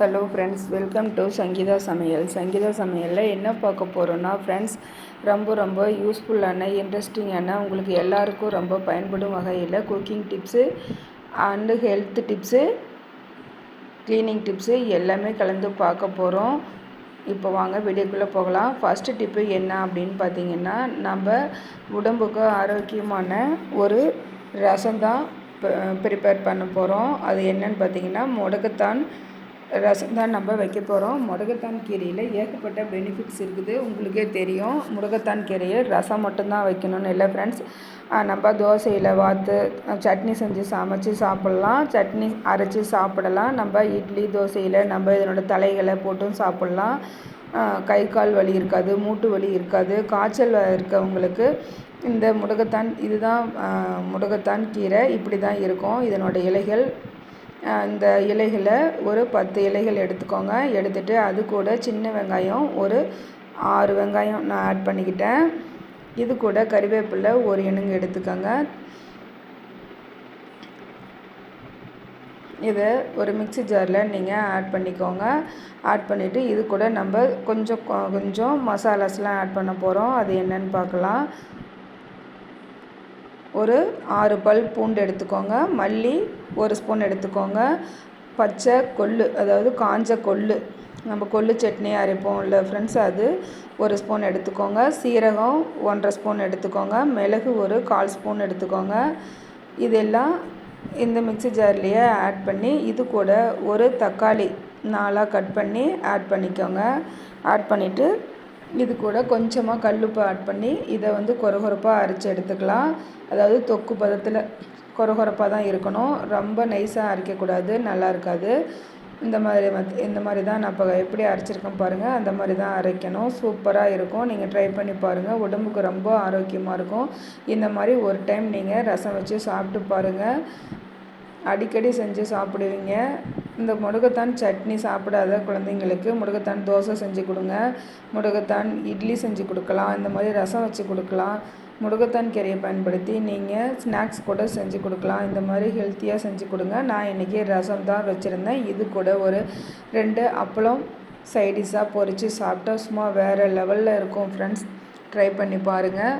Hello friends welcome to Sangeetha Samayal. Sangeetha சமையலில் என்ன பார்க்க போகிறோன்னா ஃப்ரெண்ட்ஸ் ரொம்ப ரொம்ப யூஸ்ஃபுல்லான இன்ட்ரெஸ்டிங்கான உங்களுக்கு எல்லாருக்கும் ரொம்ப பயன்படும் வகையில் cooking tips and health tips cleaning tips எல்லாமே கலந்து பார்க்க போகிறோம் இப்போ வாங்க வீடியோக்குள்ளே போகலாம். ஃபஸ்ட்டு டிப்பு என்ன அப்படின்னு பார்த்தீங்கன்னா நம்ம உடம்புக்கு ஆரோக்கியமான ஒரு ரசம் தான் ப்ரிப்பேர் பண்ண போகிறோம் அது என்னன்னு பார்த்தீங்கன்னா முடக்கத்தான் ரசம் தான் நம்ம வைக்க போகிறோம் முடகத்தான் கீரையில் ஏகப்பட்ட பெனிஃபிட்ஸ் இருக்குது. உங்களுக்கே தெரியும். முருகத்தான் கீரையை ரசம் மட்டும்தான் வைக்கணும்னு இல்லை ஃப்ரெண்ட்ஸ் நம்ம தோசையில் வாத்து சட்னி செஞ்சு சமைச்சு சாப்பிட்லாம். சட்னி அரைச்சி சாப்பிடலாம். நம்ம இட்லி தோசையில் நம்ம இதனோட தலைகளை போட்டும் சாப்பிட்லாம். கை கால் வலி இருக்காது மூட்டு வலி இருக்காது. காய்ச்சல் இருக்கவங்களுக்கு இந்த முடகத்தான் இதுதான் முடகத்தான் கீரை. இப்படி தான் இருக்கும். இதனோட இலைகள் அந்த இலைகளை ஒரு பத்து இலைகள் எடுத்துக்கோங்க. எடுத்துகிட்டு அது கூட சின்ன வெங்காயம் ஒரு ஆறு வெங்காயம் நான் ஆட் பண்ணிக்கிட்டேன். இது கூட கறிவேப்பிலை ஒரு இணுங்க எடுத்துக்கோங்க. இதை ஒரு மிக்சி ஜாரில் நீங்கள் ஆட் பண்ணிக்கோங்க. ஆட் பண்ணிவிட்டு இது கூட நம்ம கொஞ்சம் கொஞ்சம் மசாலாஸ்லாம் ஆட் பண்ண போகிறோம் அது என்னன்னு பார்க்கலாம். ஒரு ஆறு பல் பூண்டு எடுத்துக்கோங்க. மல்லி ஒரு ஸ்பூன் எடுத்துக்கோங்க. பச்சை கொள்ளு அதாவது காஞ்ச கொள்ளு. நம்ம கொள்ளு சட்னி அரைப்போம் இல்லை ஃப்ரெண்ட்ஸ் அது ஒரு ஸ்பூன் எடுத்துக்கோங்க. சீரகம் ஒன்றரை ஸ்பூன் எடுத்துக்கோங்க. மிளகு ஒரு கால் ஸ்பூன் எடுத்துக்கோங்க. இதெல்லாம் இந்த மிக்சி ஜார்லேயே ஆட் பண்ணி இது கூட ஒரு தக்காளி நாலாக கட் பண்ணி ஆட் பண்ணிக்கோங்க. ஆட் பண்ணிவிட்டு இது கூட கொஞ்சமாக கல்லுப்பு ஆட் பண்ணி இதை வந்து கொரகொரப்பாக அரைச்சி எடுத்துக்கலாம். அதாவது தொக்கு பதத்தில் கொரகொரப்பாக தான் இருக்கணும். ரொம்ப நைஸாக அரைக்கக்கூடாது. நல்லா இருக்காது. இந்த மாதிரி இந்த மாதிரி தான் நான் இப்போ எப்படி அரைச்சிருக்கேன் பாருங்கள் அந்த மாதிரி தான் அரைக்கணும். சூப்பராக இருக்கும். நீங்கள் ட்ரை பண்ணி பாருங்கள் உடம்புக்கு ரொம்ப ஆரோக்கியமாக இருக்கும். இந்த மாதிரி ஒரு டைம் நீங்கள் ரசம் வச்சு சாப்பிட்டு பாருங்கள் அடிக்கடி செஞ்சு சாப்பிடுவீங்க. இந்த முடக்கத்தான் சட்னி சாப்பிடாத குழந்தைங்களுக்கு முடக்கத்தான் தோசை செஞ்சு கொடுங்க. முடக்கத்தான் இட்லி செஞ்சு கொடுக்கலாம். இந்த மாதிரி ரசம் வச்சு கொடுக்கலாம். முடக்கத்தான் கீரையை பயன்படுத்தி நீங்கள் ஸ்நாக்ஸ் கூட செஞ்சு கொடுக்கலாம். இந்த மாதிரி ஹெல்த்தியாக செஞ்சு கொடுங்க. நான் இன்றைக்கி ரசம் தான் வச்சுருந்தேன். இது கூட ஒரு ரெண்டு அப்பளம் சைடிஷாக பொறிச்சு சாப்பிட்டா சும்மா வேறு லெவலில் இருக்கும் ஃப்ரெண்ட்ஸ் ட்ரை பண்ணி பாருங்கள்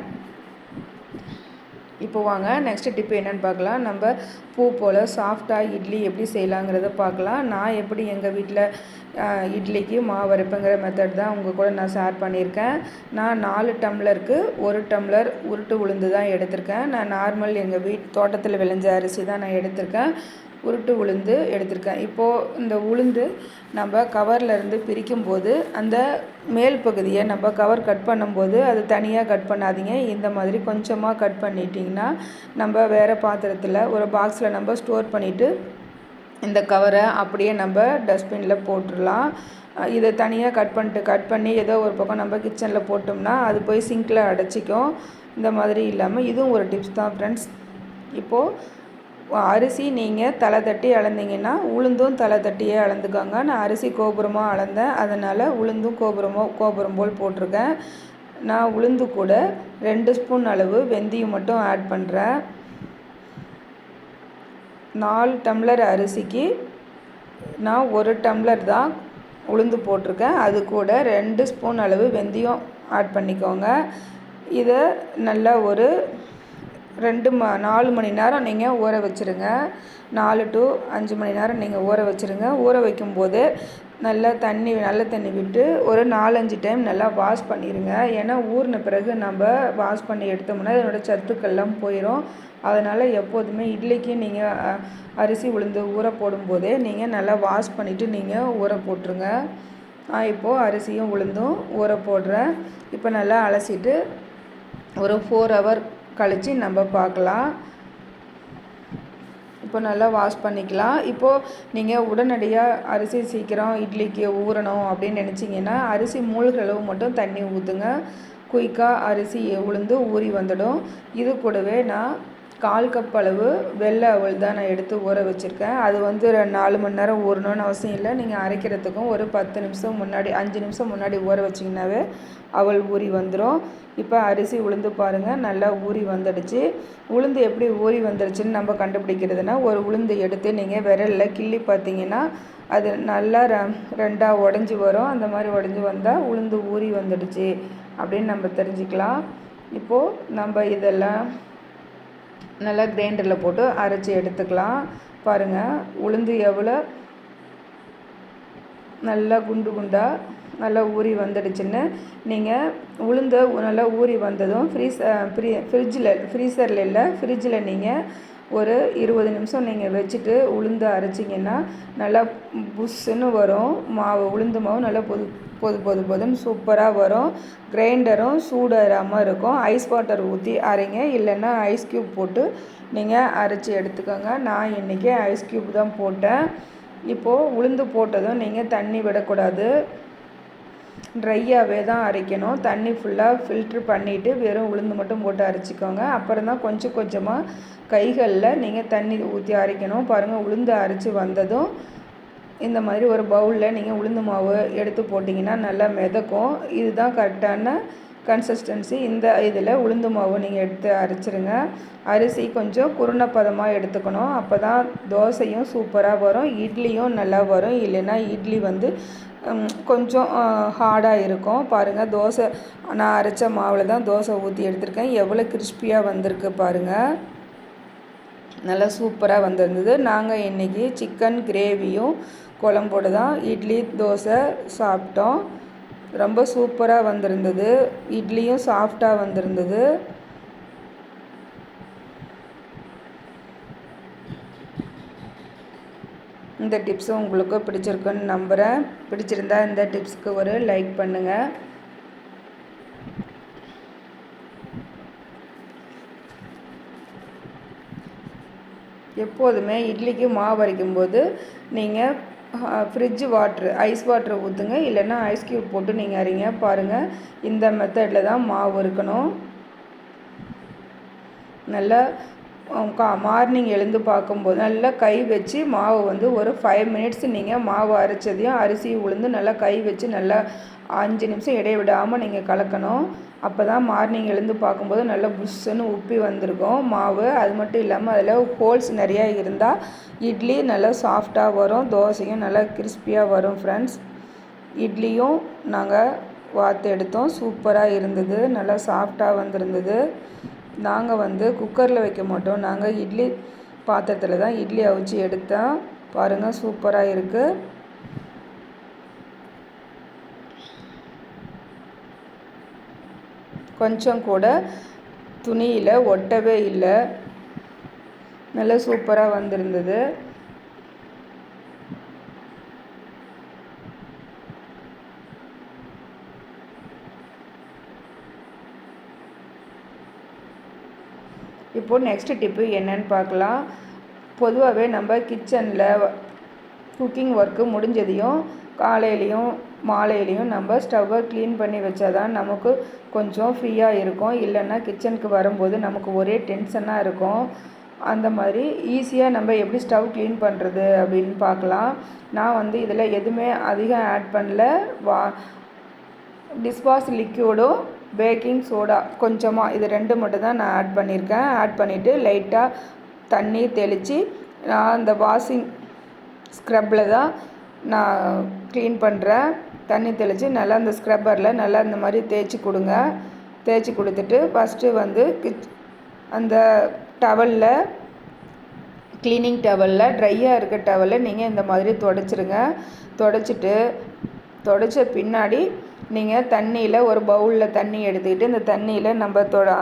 இப்போ வாங்க நெக்ஸ்ட் டிப்பு என்னென்னு பார்க்கலாம். நம்ம பூ போல் சாஃப்டாக இட்லி எப்படி செய்யலாங்கிறத பார்க்கலாம். நான் எப்படி எங்கள் வீட்டில் இட்லிக்கு மாவு அரைப்புங்கிற மெத்தட் தான் உங்கள் கூட நான் ஷேர் பண்ணியிருக்கேன். நான் நாலு டம்ளருக்கு ஒரு டம்ளர் உருட்டு உளுந்து தான் எடுத்திருக்கேன். நான் நார்மல் எங்கள் வீட் தோட்டத்தில் விளைஞ்ச அரிசி தான் நான் எடுத்திருக்கேன். உருட்டு உளுந்து எடுத்திருக்கேன். இப்போது இந்த உளுந்து நம்ம கவர்லேருந்து பிரிக்கும்போது அந்த மேல் பகுதியை நம்ம கவர் கட் பண்ணும்போது அது தனியாக கட் பண்ணாதீங்க. இந்த மாதிரி கொஞ்சமாக கட் பண்ணிட்டிங்கன்னா நம்ம வேறு பாத்திரத்தில் ஒரு பாக்ஸில் நம்ம ஸ்டோர் பண்ணிவிட்டு இந்த கவரை அப்படியே நம்ம டஸ்ட்பினில் போட்டுடலாம். இதை தனியாக கட் பண்ணிட்டு கட் பண்ணி ஏதோ ஒரு பக்கம் நம்ம கிச்சனில் போட்டோம்னா அது போய் சிங்கில் அடைச்சிக்கும். இந்த மாதிரி இல்லாமல் இதுவும் ஒரு டிப்ஸ் தான் ஃப்ரெண்ட்ஸ் இப்போது அரிசி நீங்கள் தலை தட்டி அளந்தீங்கன்னா உளுந்தும் தலை தட்டியே அளந்துக்கோங்க. நான் அரிசி கோபுரமாக அளந்தேன். அதனால் உளுந்தும் கோபுரமாக கோபுரம் போல் போட்டிருக்கேன். நான் உளுந்து கூட ரெண்டு ஸ்பூன் அளவு வெந்தயம் மட்டும் ஆட் பண்ணுறேன் நாலு டம்ளர் அரிசிக்கு நான் ஒரு டம்ளர் தான் உளுந்து போட்டிருக்கேன். அது கூட ரெண்டு ஸ்பூன் அளவு வெந்தயம் ஆட் பண்ணிக்கோங்க. இதை நல்லா ஒரு ரெண்டு ம நாலு மணி நேரம் நீங்கள் ஊற வச்சுருங்க. நாலு டு அஞ்சு மணி நேரம் நீங்கள் ஊற வச்சுருங்க. ஊற வைக்கும்போது நல்லா தண்ணி நல்ல தண்ணி விட்டு ஒரு நாலஞ்சு டைம் நல்லா வாஷ் பண்ணிடுங்க ஏன்னா ஊறின பிறகு நம்ம வாஷ் பண்ணி எடுத்தோம்னா இதனோட சத்துக்கள்லாம் போயிடும் அதனால் எப்போதுமே இட்லிக்கு நீங்கள் அரிசி உளுந்து ஊற போடும்போதே நீங்கள் நல்லா வாஷ் பண்ணிவிட்டு நீங்கள் ஊற போட்டுருங்க. நான் இப்போது அரிசியும் உளுந்தும் ஊற போடுறேன். இப்போ நல்லா அலசிட்டு ஒரு ஃபோர் ஹவர் கழித்து நம்ம பார்க்கலாம். இப்போ நல்லா வாஷ் பண்ணிக்கலாம். இப்போது நீங்கள் உடனடியாக அரிசி சீக்கிரம் இட்லிக்கு ஊறணும் அப்படின்னு நினச்சிங்கன்னா அரிசி மூழ்கிற அளவு மட்டும் தண்ணி ஊற்றுங்க குயிக்காக அரிசி உளுந்து ஊறி வந்துடும். இது கூடவே நான் கால் கப் அளவு வெள்ளை அவள் தான் நான் எடுத்து ஊற வச்சுருக்கேன். அது வந்து நாலு மணி நேரம் ஊறணும்னு அவசியம் இல்லை. நீங்கள் அரைக்கிறதுக்கும் ஒரு பத்து நிமிஷம் முன்னாடி அஞ்சு நிமிஷம் முன்னாடி ஊற வச்சிங்கனாவே அவள் ஊறி வந்துடும் இப்போ அரிசி உளுந்து பாருங்கள் நல்லா ஊறி வந்துடுச்சு. உளுந்து எப்படி ஊறி வந்துடுச்சுன்னு நம்ம கண்டுபிடிக்கிறதுனா ஒரு உளுந்து எடுத்து நீங்கள் விரலில் கிள்ளி பார்த்தீங்கன்னா அது நல்லா ர ரெண்டாக உடஞ்சி வரும். அந்த மாதிரி உடஞ்சி வந்தால் உளுந்து ஊறி வந்துடுச்சு அப்படின்னு நம்ம தெரிஞ்சுக்கலாம். இப்போது நம்ம இதெல்லாம் நல்லா கிரைண்டரில் போட்டு அரைச்சி எடுத்துக்கலாம். பாருங்கள் உளுந்து எவ்வளோ நல்லா குண்டு குண்டாக நல்லா ஊறி வந்துடுச்சுன்னு. நீங்கள் உளுந்த நல்லா ஊறி வந்ததும் ஃப்ரீஸ் ஃப்ரீ ஃப்ரிட்ஜில் ஃப்ரீசரில் இல்லை ஃப்ரிட்ஜில் நீங்கள் ஒரு இருபது நிமிஷம் நீங்கள் வச்சுட்டு உளுந்து அரைச்சிங்கன்னா நல்லா புஷ்ஷுன்னு வரும். மாவு உளுந்து மாவு நல்லா பொது பொது பொது பொதுன்னு சூப்பராக வரும். கிரைண்டரும் சூடாகாமல் இருக்கும். ஐஸ் வாட்டர் ஊற்றி அரைங்க. இல்லைன்னா ஐஸ் க்யூப் போட்டு நீங்கள் அரைச்சி எடுத்துக்கோங்க. நான் இன்றைக்கி ஐஸ் க்யூப் தான் போட்டேன். இப்போது உளுந்து போட்டதும் நீங்கள் தண்ணி விடக்கூடாது. ட்ரையாகவே தான் அரைக்கணும். தண்ணி ஃபுல்லாக ஃபில்ட்ரு பண்ணிவிட்டு வெறும் உளுந்து மட்டும் போட்டு அரைச்சிக்கோங்க. அப்புறம் தான் கொஞ்சம் கொஞ்சமாக கைகளில் நீங்கள் தண்ணி ஊற்றி அரைக்கணும். பாருங்கள் உளுந்து அரைச்சி வந்ததும் இந்த மாதிரி ஒரு பவுலில் நீங்கள் உளுந்து மாவு எடுத்து போட்டிங்கன்னா நல்லா மிதக்கும். இதுதான் கரெக்டான கன்சிஸ்டன்சி இந்த இதில் உளுந்து மாவு நீங்கள் எடுத்து அரைச்சிருங்க. அரிசி கொஞ்சம் குருணப்பதமாக எடுத்துக்கணும். அப்போ தான் தோசையும் சூப்பராக வரும். இட்லியும் நல்லா வரும். இல்லைன்னா இட்லி வந்து கொஞ்சம் ஹார்டாக இருக்கும். பாருங்கள் தோசை நான் அரைச்ச மாவில் தான் தோசை ஊற்றி எடுத்திருக்கேன். எவ்வளோ கிறிஸ்பியாக வந்திருக்கு பாருங்கள் நல்லா சூப்பராக வந்திருந்தது. நாங்கள் இன்றைக்கி சிக்கன் கிரேவியும் குழம்போடு தான் இட்லி தோசை சாப்பிட்டோம். ரொம்ப சூப்பராக வந்திருந்தது. இட்லியும் சாஃப்டாக வந்திருந்தது. இந்த டிப்ஸும் உங்களுக்கு பிடிச்சிருக்குன்னு நம்புகிறேன் பிடிச்சிருந்தா இந்த டிப்ஸுக்கு ஒரு லைக் பண்ணுங்கள் எப்போதுமே இட்லிக்கு மாவு அரைக்கும்போது நீங்கள் ஃப்ரிட்ஜ் வாட்ரு ஐஸ் வாட்ரு ஊற்றுங்க இல்லைன்னா ஐஸ் க்யூப் போட்டு நீங்கள் அறிங்க பாருங்கள் இந்த மெத்தடில் தான் மாவு இருக்கணும். நல்லா கா மார்னிங் எழுந்து பார்க்கும்போது நல்லா கை வச்சு மாவு வந்து ஒரு ஃபைவ் மினிட்ஸ் நீங்கள் மாவு அரைச்சதையும் அரிசி உளுந்து நல்லா கை வச்சு நல்லா அஞ்சு நிமிஷம் இடைவிடாமல் நீங்கள் கலக்கணும். அப்போ தான் மார்னிங் எழுந்து பார்க்கும்போது நல்லா புஷ்ஷுன்னு உப்பி வந்திருக்கும் மாவு. அது மட்டும் இல்லாமல் அதில் ஹோல்ஸ் நிறையா இருந்தால் இட்லி நல்லா சாஃப்டாக வரும். தோசையும் நல்லா கிறிஸ்பியாக வரும் ஃப்ரெண்ட்ஸ் இட்லியும் நாங்கள் வாத்து எடுத்தோம். சூப்பராக இருந்தது. நல்லா சாஃப்டாக வந்திருந்தது. நாங்கள் வந்து குக்கரில் வைக்க மாட்டோம். நாங்கள் இட்லி பாத்திரத்தில் தான் இட்லி அவிச்சு எடுத்தோம் பாருங்கள் சூப்பராக இருக்குது கொஞ்சம் கூட துணியில் ஒட்டவே இல்லை. நல்லா சூப்பராக வந்திருந்தது. இப்போது நெக்ஸ்ட் டிப்பு என்னன்னு பார்க்கலாம். பொதுவாகவே நம்ம கிச்சனில் குக்கிங் ஒர்க்கு முடிஞ்சதையும் காலையிலையும் மாலையிலையும் நம்ம ஸ்டவ்வை க்ளீன் பண்ணி வச்சா தான் நமக்கு கொஞ்சம் ஃப்ரீயாக இருக்கும். இல்லைன்னா கிச்சனுக்கு வரும்போது நமக்கு ஒரே டென்ஷனாக இருக்கும். அந்த மாதிரி ஈஸியாக நம்ம எப்படி ஸ்டவ் க்ளீன் பண்ணுறது அப்படின்னு பார்க்கலாம். நான் வந்து இதில் எதுவுமே அதிகம் ஆட் பண்ணல. வா டிஸ்வாஷ் லிக்யூடும் பேக்கிங் சோடா கொஞ்சமாக இது ரெண்டு மட்டும் தான் நான் ஆட் பண்ணியிருக்கேன். ஆட் பண்ணிவிட்டு லைட்டாக தண்ணி தெளித்து நான் அந்த வாஷிங் ஸ்க்ரப்பில் தான் நான் க்ளீன் பண்ணுறேன் தண்ணி தெளித்து நல்லா அந்த ஸ்க்ரப்பரில் நல்லா இந்த மாதிரி தேய்ச்சி கொடுங்க. தேய்ச்சி கொடுத்துட்டு ஃபஸ்ட்டு வந்து கிச் அந்த டவலில் க்ளீனிங் டவலில் ட்ரையாக இருக்க டவலில் நீங்கள் இந்த மாதிரி தொடச்சிருங்க. தொடச்சிட்டு தொடச்ச பின்னாடி நீங்கள் தண்ணியில் ஒரு பவுலில் தண்ணி எடுத்துக்கிட்டு இந்த தண்ணியில் நம்ம தொட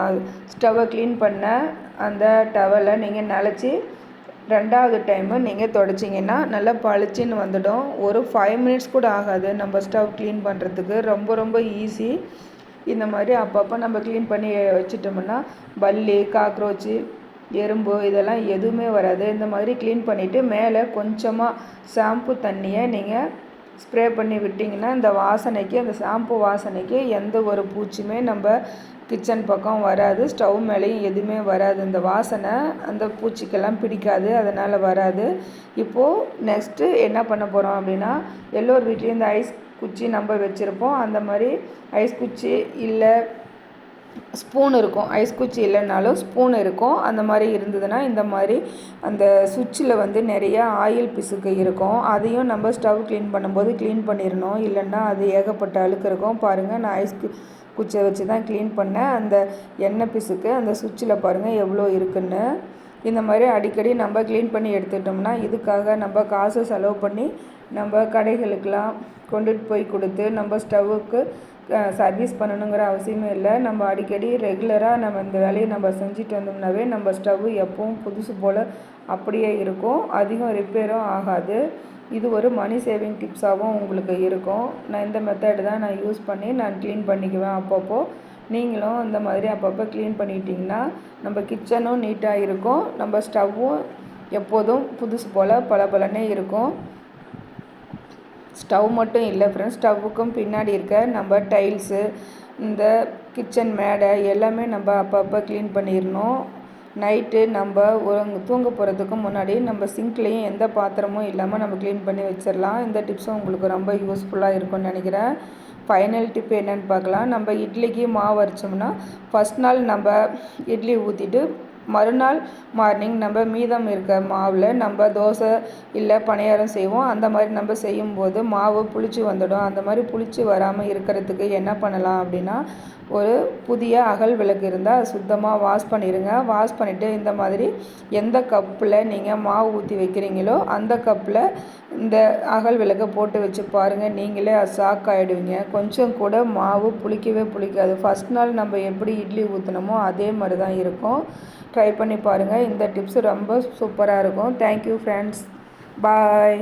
ஸ்டவ்வை க்ளீன் பண்ண அந்த டவலை நீங்கள் நினச்சி ரெண்டாவது டைமு நீங்கள் தொடச்சிங்கன்னா நல்லா பளிச்சின்னு வந்துடும். ஒரு ஃபைவ் மினிட்ஸ் கூட ஆகாது நம்ம ஸ்டவ் க்ளீன் பண்ணுறதுக்கு ரொம்ப ரொம்ப ஈஸி இந்த மாதிரி அப்பப்போ நம்ம க்ளீன் பண்ணி வச்சுட்டோம்னா பல்லி காக்ரோச்சு எறும்பு இதெல்லாம் எதுவுமே வராது. இந்த மாதிரி க்ளீன் பண்ணிவிட்டு மேலே கொஞ்சமாக ஷாம்பு தண்ணியை நீங்கள் ஸ்ப்ரே பண்ணி விட்டிங்கன்னா இந்த வாசனைக்கு அந்த ஷாம்பு வாசனைக்கு எந்த ஒரு பூச்சியுமே நம்ம கிச்சன் பக்கம் வராது. ஸ்டவ் மேலேயும் எதுவுமே வராது. இந்த வாசனை அந்த பூச்சிக்கெல்லாம் பிடிக்காது. அதனால் வராது. இப்போது நெக்ஸ்ட்டு என்ன பண்ண போகிறோம் அப்படின்னா எல்லோர் வீட்லேயும் இந்த ஐஸ் குச்சி நம்ம வச்சுருப்போம். அந்த மாதிரி ஐஸ் குச்சி இல்லை ஸ்பூன் இருக்கும். ஐஸ் குச்சி இல்லைனாலும் ஸ்பூன் இருக்கும். அந்த மாதிரி இருந்ததுன்னா இந்த மாதிரி அந்த சுவிட்சில் வந்து நிறைய ஆயில் பிசுக்கு இருக்கும். அதையும் நம்ம ஸ்டவ் க்ளீன் பண்ணும்போது க்ளீன் பண்ணிடணும். இல்லைன்னா அது ஏகப்பட்ட அழுக்கு இருக்கும். பாருங்கள் நான் ஐஸ் குச்சியை வச்சு தான் க்ளீன் பண்ணேன். அந்த எண்ணெய் பிசுக்கு அந்த சுவிட்சில் பாருங்கள் எவ்வளோ இருக்குன்னு. இந்த மாதிரி அடிக்கடி நம்ம க்ளீன் பண்ணி எடுத்துட்டோம்னா இதுக்காக நம்ம காசை செலவு பண்ணி நம்ம கடைகளுக்கெலாம் கொண்டுட்டு போய் கொடுத்து நம்ம ஸ்டவ்வுக்கு சர்வீஸ் பண்ணணுங்கிற அவசியமே இல்லை. நம்ம அடிக்கடி ரெகுலராக நம்ம இந்த வேலையை நம்ம செஞ்சுட்டு வந்தோம்னாவே நம்ம ஸ்டவ்வு எப்பவும் புதுசு போல் அப்படியே இருக்கும். அதிகம் ரிப்பேரும் ஆகாது. இது ஒரு மணி சேவிங் டிப்ஸாகவும் உங்களுக்கு இருக்கும். நான் இந்த மெத்தடு தான் நான் யூஸ் பண்ணி நான் க்ளீன் பண்ணிக்குவேன் அப்பப்போ. நீங்களும் இந்த மாதிரி அப்பப்போ க்ளீன் பண்ணிட்டிங்கன்னா நம்ம கிச்சனும் நீட்டாக இருக்கும். நம்ம ஸ்டவ்வும் எப்போதும் புதுசு போல் பல பலனே இருக்கும். ஸ்டவ் மட்டும் இல்லை ஃப்ரெண்ட்ஸ் ஸ்டவ்வுக்கும் பின்னாடி இருக்க நம்ம டைல்ஸு இந்த கிச்சன் மேடை எல்லாமே நம்ம அப்பப்போ க்ளீன் பண்ணிடணும். நைட்டு நம்ம தூங்க போகிறதுக்கு முன்னாடி நம்ம சிங்க்லேயும் எந்த பாத்திரமும் இல்லாமல் நம்ம க்ளீன் பண்ணி வச்சிடலாம். இந்த டிப்ஸும் உங்களுக்கு ரொம்ப யூஸ்ஃபுல்லாக இருக்கும்னு நினைக்கிறேன். ஃபைனல் டிப் என்னென்னு பார்க்கலாம். நம்ம இட்லிக்கு மாவு அரைச்சோம்னா ஃபஸ்ட் நாள் நம்ம இட்லி ஊற்றிட்டு மறுநாள் மார்னிங் நம்ம மீதம் இருக்க மாவில் நம்ம தோசை இல்லை பணியாரம் செய்வோம். அந்த மாதிரி நம்ம செய்யும்போது மாவு புளிச்சு வந்துடும். அந்த மாதிரி புளிச்சு வராமல் இருக்கிறதுக்கு என்ன பண்ணலாம் அப்படின்னா ஒரு புதிய அகல் விளக்கு இருந்தால் சுத்தமாக வாஷ் பண்ணிடுங்க வாஷ் பண்ணிவிட்டு இந்த மாதிரி எந்த கப்பில் நீங்கள் மாவு ஊற்றி வைக்கிறீங்களோ அந்த கப்பில் இந்த அகல் விளக்கை போட்டு வச்சு பாருங்கள் நீங்களே ஷாக் ஆகிடுவீங்க கொஞ்சம் கூட மாவு புளிக்கவே புளிக்காது. ஃபஸ்ட் நாள் நம்ம எப்படி இட்லி ஊற்றினோமோ அதே மாதிரி தான் இருக்கும். ட்ரை பண்ணி பாருங்கள் இந்த டிப்ஸ் ரொம்ப சூப்பராக இருக்கும். Thank you friends bye